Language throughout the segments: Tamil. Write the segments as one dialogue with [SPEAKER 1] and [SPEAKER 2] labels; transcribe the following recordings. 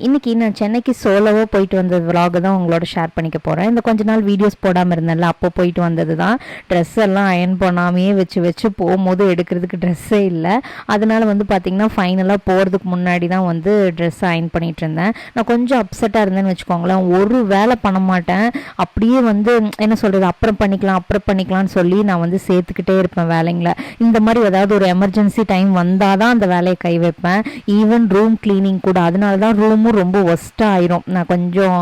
[SPEAKER 1] இன்றைக்கி நான் சென்னைக்கு சோலோவாக போயிட்டு வந்த vlog தான் உங்களோட ஷேர் பண்ணிக்க போகிறேன் இந்த கொஞ்ச நாள் வீடியோஸ் போடாமல் இருந்தேன்ல அப்போ போயிட்டு வந்தது தான் ட்ரெஸ் எல்லாம் அயன் பண்ணாமையே வச்சு வச்சு போகும்போது எடுக்கிறதுக்கு ட்ரெஸ்ஸே இல்லை. அதனால வந்து பார்த்திங்கன்னா ஃபைனலாக போகிறதுக்கு முன்னாடி தான் வந்து ட்ரெஸ் அயன் பண்ணிகிட்டு இருந்தேன். நான் கொஞ்சம் அப்செட்டாக இருந்தேன்னு வச்சுக்கோங்களேன். ஒரு வேலை பண்ண மாட்டேன். அப்படியே வந்து என்ன சொல்கிறது அப்புறம் பண்ணிக்கலாம் அப்புறம் பண்ணிக்கலாம்னு சொல்லி நான் வந்து சேர்த்துக்கிட்டே இருப்பேன் வேலைங்களை. இந்த மாதிரி ஏதாவது ஒரு எமர்ஜென்சி டைம் வந்தால் தான் அந்த வேலையை கை வைப்பேன். ஈவன் ரூம் க்ளீனிங் கூட. அதனால தான் ரூம் ரூமும் ரொம்ப ஒஸ்ட்டாக ஆயிரும். நான் கொஞ்சம்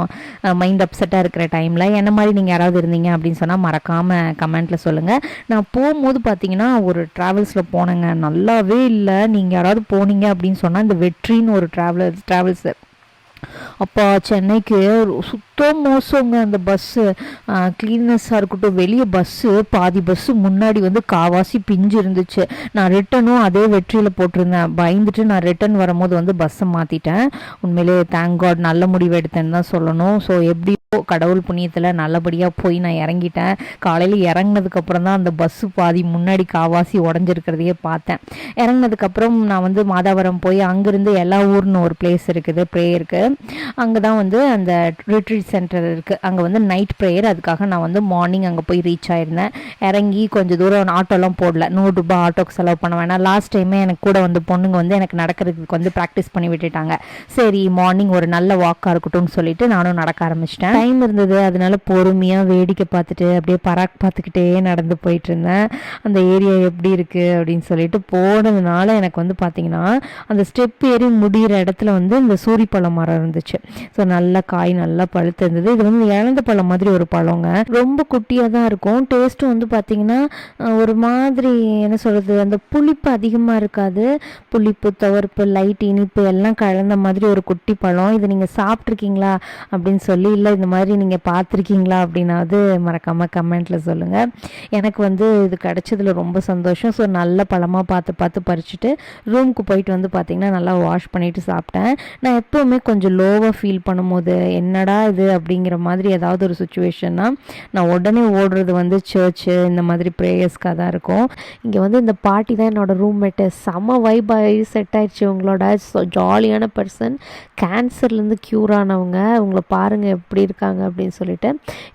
[SPEAKER 1] மைண்ட் அப்செட்டாக இருக்கிற டைமில் என்ன மாதிரி நீங்கள் யாராவது இருந்தீங்க அப்படின்னு சொன்னால் மறக்காமல் கமெண்ட்டில் சொல்லுங்கள் நான் போகும்போது பார்த்தீங்கன்னா ஒரு ட்ராவல்ஸில் போனேங்க. நல்லாவே இல்லை. நீங்கள் யாராவது போனீங்க அப்படின்னு சொன்னால் இந்த வெற்றின்னு ஒரு ட்ராவலர்ஸ் ட்ராவல்ஸு அப்பா சென்னைக்கு ஸோ மோசங்க அந்த பஸ்ஸு க்ளீன்னஸாக இருக்கட்டும் வெளியே பஸ்ஸு பாதி பஸ்ஸு முன்னாடி வந்து காவாசி பிஞ்சு இருந்துச்சு. நான் ரிட்டனும் அதே வெற்றியில் போட்டிருந்தேன். பயந்துட்டு நான் ரிட்டன் வரும்போது வந்து பஸ்ஸை மாற்றிட்டேன் உண்மையிலே தேங்க் காட் நல்ல முடிவு எடுத்தேன்னு தான் சொல்லணும். ஸோ எப்படியோ கடவுள் புண்ணியத்தில் நல்லபடியாக போய் நான் இறங்கிட்டேன். காலையில் இறங்கினதுக்கப்புறம் தான் அந்த பஸ்ஸு பாதி முன்னாடி காவாசி உடஞ்சிருக்கிறதையே பார்த்தேன். இறங்கினதுக்கப்புறம் நான் வந்து மாதாவரம் போய் அங்கேருந்து எல்லா ஊர்னு ஒரு பிளேஸ் இருக்குது ப்ரேயருக்கு அங்கே தான் வந்து அந்த ரிட்ரீட் சென்டர் இருக்குது அங்கே வந்து நைட் ப்ரேயர் அதுக்காக நான் வந்து மார்னிங் அங்கே போய் ரீச் ஆயிருந்தேன். இறங்கி கொஞ்சம் தூரம் ஆட்டோலாம் போடல. நூறு ரூபாய் ஆட்டோக்கு செலவு பண்ண வேணாம். லாஸ்ட் டைமே எனக்கு கூட வந்து பொண்ணுங்க வந்து எனக்கு நடக்கிறதுக்கு வந்து ப்ராக்டிஸ் பண்ணி விட்டுட்டாங்க. சரி மார்னிங் ஒரு நல்ல வாக்காக இருக்கட்டும்னு சொல்லிட்டு நானும் நடக்க ஆரம்பிச்சிட்டேன். டைம் இருந்தது. அதனால பொறுமையாக வேடிக்கை பார்த்துட்டு அப்படியே பராக் பார்த்துக்கிட்டே நடந்து போயிட்டு இருந்தேன். அந்த ஏரியா எப்படி இருக்குது அப்படின்னு சொல்லிட்டு போனதுனால எனக்கு வந்து பார்த்தீங்கன்னா அந்த ஸ்டெப் ஏறி முடிகிற இடத்துல வந்து இந்த சூரிப்பழம் மரம் இருந்துச்சு. ஸோ நல்ல காய் நல்லா பழுத்து இருந்தது இது வந்து இழந்த பழம் மாதிரி ஒரு பழங்க. ரொம்ப குட்டியாக தான் இருக்கும். டேஸ்ட்டும் வந்து பார்த்தீங்கன்னா ஒரு மாதிரி என்ன சொல்கிறது அந்த புளிப்பு அதிகமாக இருக்காது. புளிப்பு துவர்ப்பு லைட் இனிப்பு எல்லாம் கலந்த மாதிரி ஒரு குட்டி பழம். இது நீங்கள் சாப்பிட்ருக்கீங்களா அப்படின்னு சொல்லி இல்லை இந்த மாதிரி நீங்கள் பார்த்துருக்கீங்களா அப்படின்னாவது மறக்காமல் கமெண்ட்டில் சொல்லுங்கள் எனக்கு வந்து இது கிடச்சதில் ரொம்ப சந்தோஷம். ஸோ நல்ல பழமாக பார்த்து பார்த்து பறிச்சுட்டு ரூமுக்கு போயிட்டு வந்து பார்த்தீங்கன்னா நல்லா வாஷ் பண்ணிவிட்டு சாப்பிட்டேன். நான் எப்போவுமே கொஞ்சம் லோவாக ஃபீல் பண்ணும்போது என்னடா இது அப்படிங்கிற மாதிரி ஏதாவது ஒரு சுச்சுவேஷன்னா நான் உடனே ஓடுறது வந்து சர்ச்சு இந்த மாதிரி ப்ரேயர்ஸ்க்காக தான் இருக்கும். இங்கே வந்து இந்த பாட்டி தான் என்னோடய ரூம்மேட்டு செம வைப் ஆகி செட் ஆயிடுச்சு உங்களோட ஜாலியான பர்சன் கேன்சர்லேருந்து க்யூர் ஆனவங்க. இவங்களை பாருங்கள் எப்படி இருக்காங்க அப்படின்னு சொல்லிட்டு.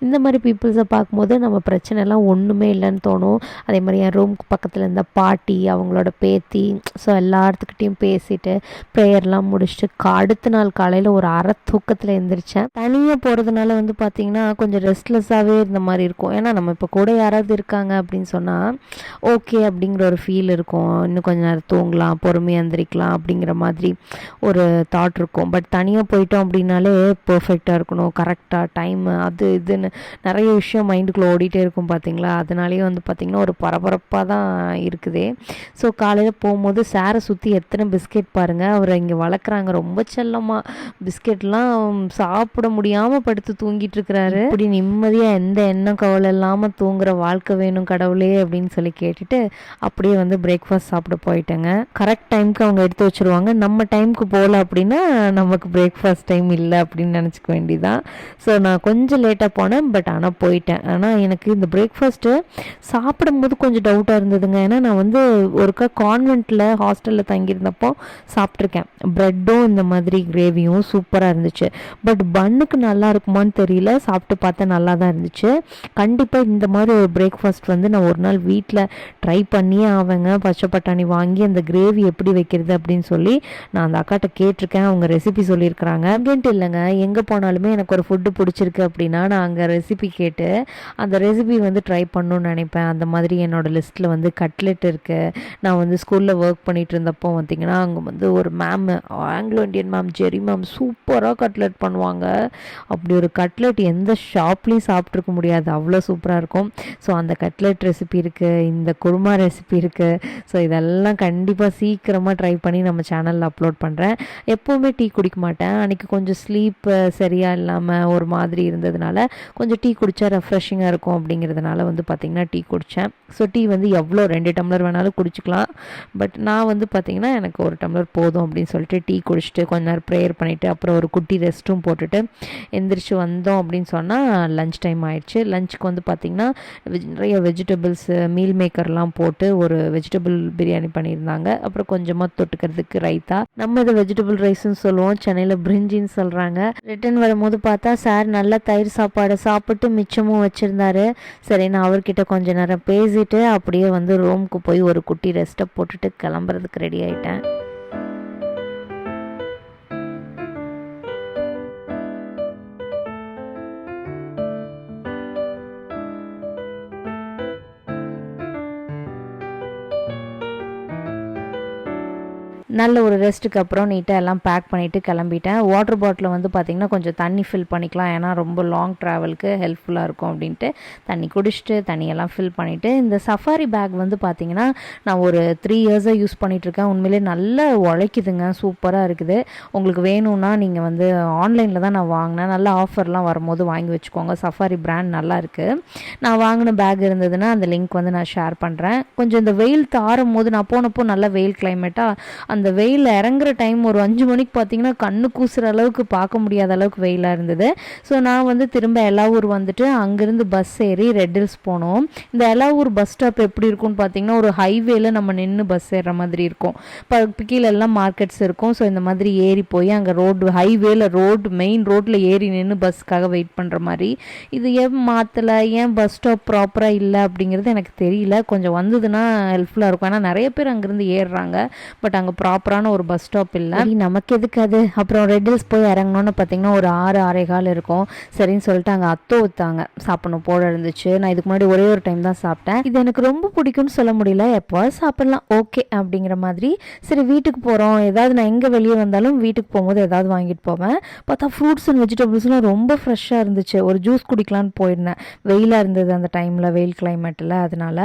[SPEAKER 1] இந்த மாதிரி பீப்புள்ஸை பார்க்கும்போது நம்ம பிரச்சனைலாம் ஒன்றுமே இல்லைன்னு தோணும். அதே மாதிரி என் ரூமுக்கு பக்கத்தில் இருந்த பாட்டி அவங்களோட பேத்தி ஸோ எல்லாத்துக்கிட்டையும் பேசிட்டு ப்ரேயர்லாம் முடிச்சுட்டு அடுத்த நாள் காலையில் ஒரு அரை தூக்கத்தில் எழுந்திரிச்சேன் தனியாக போகிறதுனால வந்து பார்த்திங்கன்னா கொஞ்சம் ரெஸ்ட்லெஸ்ஸாகவே இருந்த மாதிரி இருக்கும். ஏன்னா நம்ம இப்போ கூட யாராவது இருக்காங்க அப்படின்னு சொன்னால் ஓகே அப்படிங்கிற ஒரு ஃபீல் இருக்கும். இன்னும் கொஞ்சம் நேரம் தூங்கலாம் பொறுமையாக எந்திரிக்கலாம் அப்படிங்கிற மாதிரி ஒரு தாட் இருக்கும். பட் தனியாக போயிட்டோம் அப்படின்னாலே பர்ஃபெக்டாக இருக்கணும். கரெக்டாக டைம் அது இதுன்னு நிறைய விஷயம் மைண்டுக்குள்ளே ஓடிட்டே இருக்கும் பார்த்தீங்களா அதனாலேயே வந்து பார்த்திங்கன்னா ஒரு பரபரப்பாக தான் இருக்குதே. ஸோ காலையில் போகும்போது சாரை சுற்றி எத்தனை பிஸ்கெட் பாருங்கள் அவரை இங்கே வளர்க்குறாங்க. ரொம்ப செல்லமாக பிஸ்கெட்லாம் சாப்பிட முடியாமல் படுத்து தூங்கிட்டு இருக்கிறாரு இப்படி நிம்மதியாக எந்த எண்ணம் கவலை இல்லாமல் தூங்குற வாழ்க்கை வேணும் கடவுளே அப்படின்னு சொல்லி கேட்டுட்டு அப்படியே வந்து பிரேக்ஃபாஸ்ட் சாப்பிட போயிட்டேங்க. கரெக்ட் டைம்க்கு அவங்க எடுத்து வச்சிருவாங்க. நம்ம டைம்க்கு போகல அப்படின்னா நமக்கு பிரேக்ஃபாஸ்ட் டைம் இல்லை அப்படின்னு நினச்சிக்க வேண்டியதான் ஸோ நான் கொஞ்சம் லேட்டாக போனேன் பட் ஆனால் போயிட்டேன். ஆனால் எனக்கு இந்த பிரேக்ஃபாஸ்ட்டு சாப்பிடும்போது கொஞ்சம் டவுட்டாக இருந்ததுங்க. ஏன்னா நான் வந்து ஒருக்கா கான்வெண்ட்டில் ஹாஸ்டலில் தங்கியிருந்தப்போ சாப்பிட்ருக்கேன் ப்ரெட்டும் இந்த மாதிரி கிரேவியும் சூப்பராக இருந்துச்சு. பட் பன்னுக்கு நல்லா நல்லா இருக்குமான்னு தெரியல. சாப்பிட்டு பார்த்தா நல்லா தான் இருந்துச்சு. கண்டிப்பாக இந்த மாதிரி ஒரு பிரேக்ஃபாஸ்ட் வந்து நான் ஒரு நாள் வீட்டில் ட்ரை பண்ணியே ஆவேங்க. பச்சை பட்டாணி வாங்கி அந்த கிரேவி எப்படி வைக்கிறது அப்படின்னு சொல்லி நான் அந்த அக்காட்ட கேட்டிருக்கேன். அவங்க ரெசிபி சொல்லியிருக்கிறாங்க. அப்படின்ட்டு இல்லைங்க. எங்கே போனாலுமே எனக்கு ஒரு ஃபுட்டு பிடிச்சிருக்கு அப்படின்னா நான் அங்கே ரெசிபி கேட்டு அந்த ரெசிபி வந்து ட்ரை பண்ணணும்னு நினைப்பேன். அந்த மாதிரி என்னோடய லிஸ்ட்டில் வந்து கட்லெட் இருக்குது நான் வந்து ஸ்கூலில் ஒர்க் பண்ணிகிட்டு இருந்தப்போ பார்த்திங்கன்னா அங்கே வந்து ஒரு ma'am Anglo Indian ma'am Jerry ma'am சூப்பராக கட்லெட் பண்ணுவாங்க. அப்படி ஒரு கட்லெட் எந்த ஷாப்லேயும் சாப்பிட்ருக்க முடியாது. அவ்வளோ சூப்பராக இருக்கும். ஸோ அந்த கட்லெட் ரெசிபி இருக்குது இந்த குருமா ரெசிபி இருக்குது ஸோ இதெல்லாம் கண்டிப்பாக சீக்கிரமாக ட்ரை பண்ணி நம்ம சேனலில் அப்லோட் பண்ணுறேன் எப்போவுமே டீ குடிக்க மாட்டேன். அன்றைக்கி கொஞ்சம் ஸ்லீப் சரியாக இல்லாமல் ஒரு மாதிரி இருந்ததுனால கொஞ்சம் டீ குடித்தா ரெஃப்ரெஷிங்காக இருக்கும் அப்படிங்கிறதுனால வந்து பார்த்திங்கன்னா டீ குடித்தேன் ஸோ டீ வந்து எவ்வளோ ரெண்டு டம்ளர் வேணாலும் குடிச்சிக்கலாம். பட் நான் வந்து பார்த்திங்கன்னா எனக்கு ஒரு டம்ளர் போதும் அப்படின்னு சொல்லிட்டு டீ குடிச்சிட்டு கொஞ்ச நேரம் ப்ரேயர் பண்ணிவிட்டு அப்புறம் ஒரு குட்டி ரெஸ்ட்டும் போட்டுட்டு எந்திரிச்சு வந்தோம் அப்படின்னு சொன்னால் லஞ்ச் டைம் ஆயிடுச்சு. லஞ்சுக்கு வந்து பார்த்திங்கன்னா நிறைய வெஜிடபிள்ஸு மீல் மேக்கர்லாம் போட்டு ஒரு வெஜிடபிள் பிரியாணி பண்ணியிருந்தாங்க. அப்புறம் கொஞ்சமாக தொட்டுக்கிறதுக்கு ரைத்தா. நம்ம இதை வெஜிடபிள் ரைஸ்ன்னு சொல்லுவோம். சென்னையில் பிரிஞ்சின்னு சொல்கிறாங்க ரிட்டர்ன் வரும்போது பார்த்தா சார் நல்லா தயிர் சாப்பாடு சாப்பிட்டு மிச்சமும் வச்சுருந்தாரு. சரி நான் அவர்கிட்ட கொஞ்ச நேரம் பேசிட்டு அப்படியே வந்து ரூமுக்கு போய் ஒரு குட்டி ரெஸ்ட்டை போட்டுட்டு கிளம்புறதுக்கு ரெடி ஆயிட்டேன். நல்ல ஒரு ரெஸ்ட்டுக்கு அப்புறம் நீட்டாக எல்லாம் பேக் பண்ணிவிட்டு கிளம்பிட்டேன். வாட்டர் பாட்டில் வந்து பார்த்திங்கன்னா கொஞ்சம் தண்ணி ஃபில் பண்ணிக்கலாம். ஏன்னா ரொம்ப லாங் ட்ராவலுக்கு ஹெல்ப்ஃபுல்லாக இருக்கும் அப்படின்ட்டு. தண்ணி குடிச்சிட்டு தண்ணியெல்லாம் ஃபில் பண்ணிவிட்டு இந்த சஃபாரி பேக் வந்து பார்த்திங்கன்னா நான் ஒரு த்ரீ இயர்ஸாக யூஸ் பண்ணிகிட்ருக்கேன் உண்மையிலே நல்லா உழைக்குதுங்க. சூப்பராக இருக்குது. உங்களுக்கு வேணும்னா நீங்கள் வந்து ஆன்லைனில் தான் நான் வாங்கினேன். நல்ல ஆஃபர்லாம் வரும்போது வாங்கி வச்சுக்கோங்க. சஃபாரி பிராண்ட் நல்லா இருக்குது நான் வாங்கின பேக் இருந்ததுன்னா அந்த லிங்க் வந்து நான் ஷேர் பண்ணுறேன் கொஞ்சம் இந்த வெயில் தாரும் போது நான் போனப்போ நல்ல வெயில் கிளைமேட்டாக அந்த வெயில் இறங்குற டைம் ஒரு அஞ்சு மணிக்கு பார்த்தீங்கன்னா கண்ணு கூசுகிற அளவுக்கு பார்க்க முடியாத அளவுக்கு வெயிலாக இருந்தது. ஸோ நான் வந்து திரும்ப எல்லாவூர் வந்துட்டு அங்கேருந்து பஸ் ஏறி ரெட் ஹில்ஸ் போனோம். இந்த எல்லாவூர் பஸ் ஸ்டாப் எப்படி இருக்கும்னு பார்த்தீங்கன்னா ஒரு ஹைவேல நம்ம நின்று பஸ் ஏறுற மாதிரி இருக்கும். இப்போ கீழே எல்லாம் மார்க்கெட்ஸ் இருக்கும். ஸோ இந்த மாதிரி ஏறி போய் அங்கே ரோடு ஹைவேல ரோடு மெயின் ரோட்டில் ஏறி நின்று பஸ்க்காக வெயிட் பண்ணுற மாதிரி. இது ஏன் மாற்றலை ஏன் பஸ் ஸ்டாப் ப்ராப்பராக இல்லை அப்படிங்கிறது எனக்கு தெரியல. கொஞ்சம் வந்ததுன்னா ஹெல்ப்ஃபுல்லாக இருக்கும். ஏன்னா நிறைய பேர் அங்கேருந்து ஏறுறாங்க. பட் அங்கே ப்ராப்பரான ஒரு பஸ் ஸ்டாப் இல்லை. நமக்கு எதுக்கு அது? அப்புறம் ரெட் ஹில்ஸ் போய் இறங்கணும்னு பார்த்தீங்கன்னா ஒரு ஆறு ஆறே கால் இருக்கும். சரின்னு சொல்லிட்டு அங்கே அத்தோ ஊத்தாங்க சாப்பிடணும் போட இருந்துச்சு. நான் இதுக்கு முன்னாடி ஒரே ஒரு டைம் தான் சாப்பிட்டேன். இது எனக்கு ரொம்ப பிடிக்கும்னு சொல்ல முடியல. எப்போ சாப்பிடலாம். ஓகே அப்படிங்கிற மாதிரி. சரி வீட்டுக்கு போகிறோம் ஏதாவது நான் எங்கே வெளியே வந்தாலும் வீட்டுக்கு போகும்போது ஏதாவது வாங்கிட்டு போவேன். பார்த்தா ஃப்ரூட்ஸ் அண்ட் வெஜிடபிள்ஸ்லாம் ரொம்ப ஃப்ரெஷ்ஷாக இருந்துச்சு. ஒரு ஜூஸ் குடிக்கலான்னு போயிருந்தேன். வெயிலாக இருந்தது அந்த டைமில் வெயில் கிளைமேட்டில் அதனால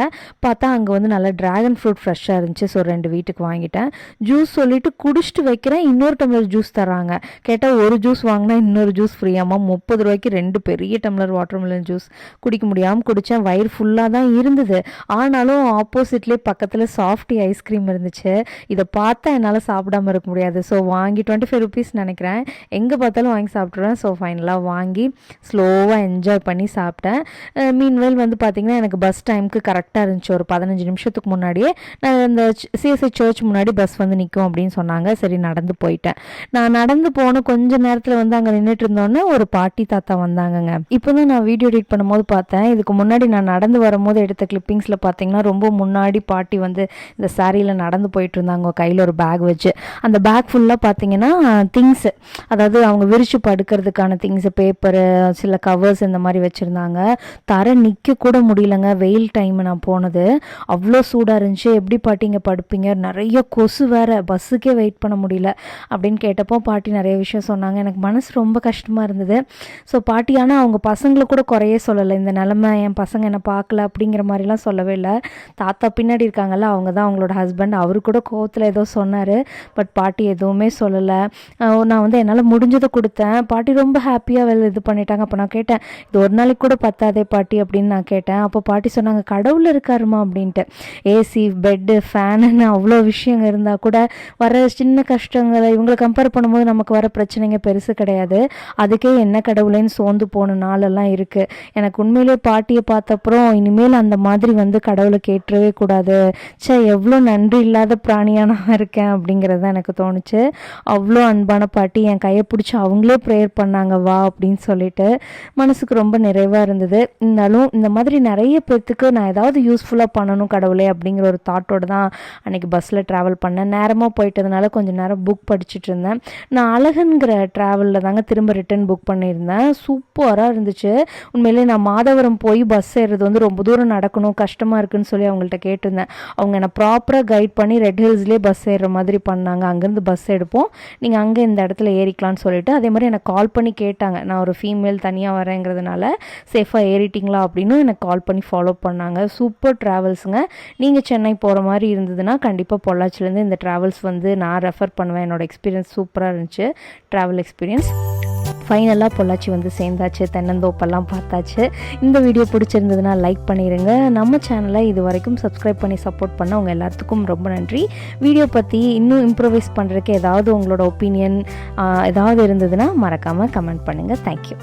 [SPEAKER 1] பார்த்தா அங்கே வந்து நல்லா ட்ராகன் ஃப்ரூட் ஃப்ரெஷ்ஷாக இருந்துச்சு. ஸோ ரெண்டு வீட்டுக்கு வாங்கிட்டேன். ஜூஸ் சொல்லிட்டு குடிச்சிட்டு வைக்கிறேன் இன்னொரு டம்ளர் ஜூஸ் தராங்க கேட்டால் ஒரு ஜூஸ் வாங்கினா இன்னொரு ஜூஸ் ஃப்ரீயாமா முப்பது ரூபாய்க்கு ரெண்டு பெரிய டம்ளர் வாட்டர்மெலன் ஜூஸ் குடிக்க முடியாமல் குடித்தேன் வயிறு ஃபுல்லாக தான் இருந்தது. ஆனாலும் ஆப்போசிட்லேயே பக்கத்தில் சாஃப்டி ஐஸ்கிரீம் இருந்துச்சு. இதை பார்த்தா என்னால் சாப்பிடாம இருக்க முடியாது. ஸோ வாங்கி டுவெண்ட்டி ஃபைவ் ருபீஸ் நினைக்கிறேன். எங்கே பார்த்தாலும் வாங்கி சாப்பிட்ருவேன் ஸோ ஃபைனலாக வாங்கி ஸ்லோவாக என்ஜாய் பண்ணி சாப்பிட்டேன். மீன்வேல் வந்து பார்த்திங்கன்னா எனக்கு பஸ் டைமுக்கு கரெக்டாக இருந்துச்சு. ஒரு பதினஞ்சு நிமிஷத்துக்கு முன்னாடியே. நான் இந்த சிஎஸ்ஐ சர்ச் முன்னாடி பஸ் வந்து நிற்கும் அப்படின்னு சொன்னாங்க. சரி நடந்து போயிட்டேன். நான் நடந்து போன கொஞ்ச நேரத்தில் வந்து அங்கே நின்றுட்டு இருந்தோன்னே ஒரு பாட்டி தாத்தா வந்தாங்கங்க. இப்போ தான் நான் வீடியோ எடிட் பண்ணும்போது பார்த்தேன். இதுக்கு முன்னாடி நான் நடந்து வரும்போது எடுத்த கிளிப்பிங்ஸில் பார்த்தீங்கன்னா ரொம்ப முன்னாடி பாட்டி வந்து இந்த சாரியில் நடந்து போயிட்டு இருந்தாங்க. கையில் ஒரு பேக் வச்சு. அந்த பேக் ஃபுல்லாக பார்த்தீங்கன்னா திங்ஸு அதாவது அவங்க விரிச்சு படுக்கிறதுக்கான திங்ஸு பேப்பரு சில கவர்ஸ் இந்த மாதிரி வச்சுருந்தாங்க. தர நிற்க கூட முடியலங்க. வெயில் டைம் நான் போனது. அவ்வளோ சூடாக இருந்துச்சு. எப்படி பாட்டி இங்கே படுப்பீங்க? நிறைய கொசு வேறு பஸ்ஸுக்கே வெயிட் பண்ண முடியல அப்படின்னு கேட்டப்போ பாட்டி நிறைய விஷயம் சொன்னாங்க. எனக்கு மனசு ரொம்ப கஷ்டமாக இருந்தது. ஸோ பாட்டி ஆனால் அவங்க பசங்களை கூட குறையே சொல்லலை. இந்த நிலமை என் பசங்க என்னை பார்க்கல அப்படிங்கிற மாதிரிலாம் சொல்லவே இல்லை. தாத்தா பின்னாடி இருக்காங்கல்ல அவங்க தான் அவங்களோட ஹஸ்பண்ட் அவரு கூட கோவத்தில் ஏதோ சொன்னார் பட் பாட்டி எதுவுமே சொல்லலை. நான் வந்து என்னால் முடிஞ்சதை கொடுத்தேன். பாட்டி ரொம்ப ஹாப்பியாக வெல் இது பண்ணிட்டாங்க. அப்போ நான் கேட்டேன் இது ஒரு நாளைக்கு கூட பத்தாதே பாட்டி? அப்படின்னு நான் கேட்டேன். அப்போ பாட்டி சொன்னாங்க கடவுள் இருக்காருமா அப்படின்ட்டு. ஏசி பெட்டு ஃபேனுன்னு அவ்வளோ விஷயங்க இருந்தால் கூட வர சின்ன கஷ்டங்களை இவங்களை கம்பேர் பண்ணும்போது நமக்கு வர பிரச்சனைங்க பெருசு கிடையாது. அதுக்கே என்ன கடவுளேன்னு சோர்ந்து போன நாளெல்லாம் இருக்குது எனக்கு உண்மையிலே பாட்டியை பார்த்தப்புறம் இனிமேல் அந்த மாதிரி வந்து கடவுளை கேட்டவே கூடாது. ச்சே எவ்வளோ நன்றி இல்லாத பிராணியாக நான் இருக்கேன் அப்படிங்கிறது தான் எனக்கு தோணுச்சு. அவ்வளோ அன்பான பாட்டி என் கையை பிடிச்சி அவங்களே ப்ரேயர் பண்ணாங்க வா அப்படின்னு சொல்லிட்டு. மனசுக்கு ரொம்ப நிறைவாக இருந்தது. இருந்தாலும் இந்த மாதிரி நிறைய பேர்த்துக்கு நான் ஏதாவது யூஸ்ஃபுல்லாக பண்ணணும் கடவுளே அப்படிங்கிற ஒரு தாட்டோட தான் அன்னைக்கு பஸ்ஸில் ட்ராவல் பண்ணேன். நேரமாக போயிட்டதுனால கொஞ்சம் நேரம் புக் படிச்சுட்டு இருந்தேன். நான் அழகன்கிற ட்ராவலில் தாங்க திரும்ப ரிட்டன் புக் பண்ணியிருந்தேன். சூப்பராக இருந்துச்சு. உண்மையிலே நான் மாதவரம் போய் பஸ் ஏறுறது வந்து ரொம்ப தூரம் நடக்கணும் கஷ்டமாக இருக்குன்னு சொல்லி அவங்கள்ட்ட கேட்டிருந்தேன். அவங்க என்னை ப்ராப்பராக கைட் பண்ணி ரெட் ஹில்ஸ்லேயே பஸ் ஏறுற மாதிரி பண்ணாங்க. அங்கேருந்து பஸ் எடுப்போம். நீங்கள் அங்கே இந்த இடத்துல ஏறிக்கலாம்னு சொல்லிட்டு அதே மாதிரி எனக்கு கால் பண்ணி கேட்டாங்க. நான் ஒரு ஃபீமேல் தனியாக வரேங்கிறதுனால சேஃபாக ஏறிட்டிங்களா அப்படின்னு எனக்கு கால் பண்ணி ஃபாலோ பண்ணாங்க. சூப்பர் ட்ராவல்ஸுங்க நீங்கள் சென்னை போகிற மாதிரி இருந்ததுன்னா கண்டிப்பாக பொள்ளாச்சிலேருந்து இந்த ட்ராவல் ட்ராவல்ஸ் வந்து நான் ரெஃபர் பண்ணுவேன். என்னோடய எக்ஸ்பீரியன்ஸ் சூப்பராக இருந்துச்சு. ட்ராவல் எக்ஸ்பீரியன்ஸ் ஃபைனலாக பொள்ளாச்சி வந்து சேர்ந்தாச்சு. தென்னந்தோப்பெல்லாம் பார்த்தாச்சு. இந்த வீடியோ பிடிச்சிருந்ததுன்னா லைக் பண்ணிடுங்க நம்ம சேனலை இது வரைக்கும் சப்ஸ்கிரைப் பண்ணி சப்போர்ட் பண்ண உங்கள் எல்லாத்துக்கும் ரொம்ப நன்றி. வீடியோ பற்றி இன்னும் இம்ப்ரூவைஸ் பண்ணுறதுக்கு ஏதாவது உங்களோட ஒப்பீனியன் ஏதாவது இருந்ததுன்னா மறக்காமல் கமெண்ட் பண்ணுங்கள் தேங்க்யூ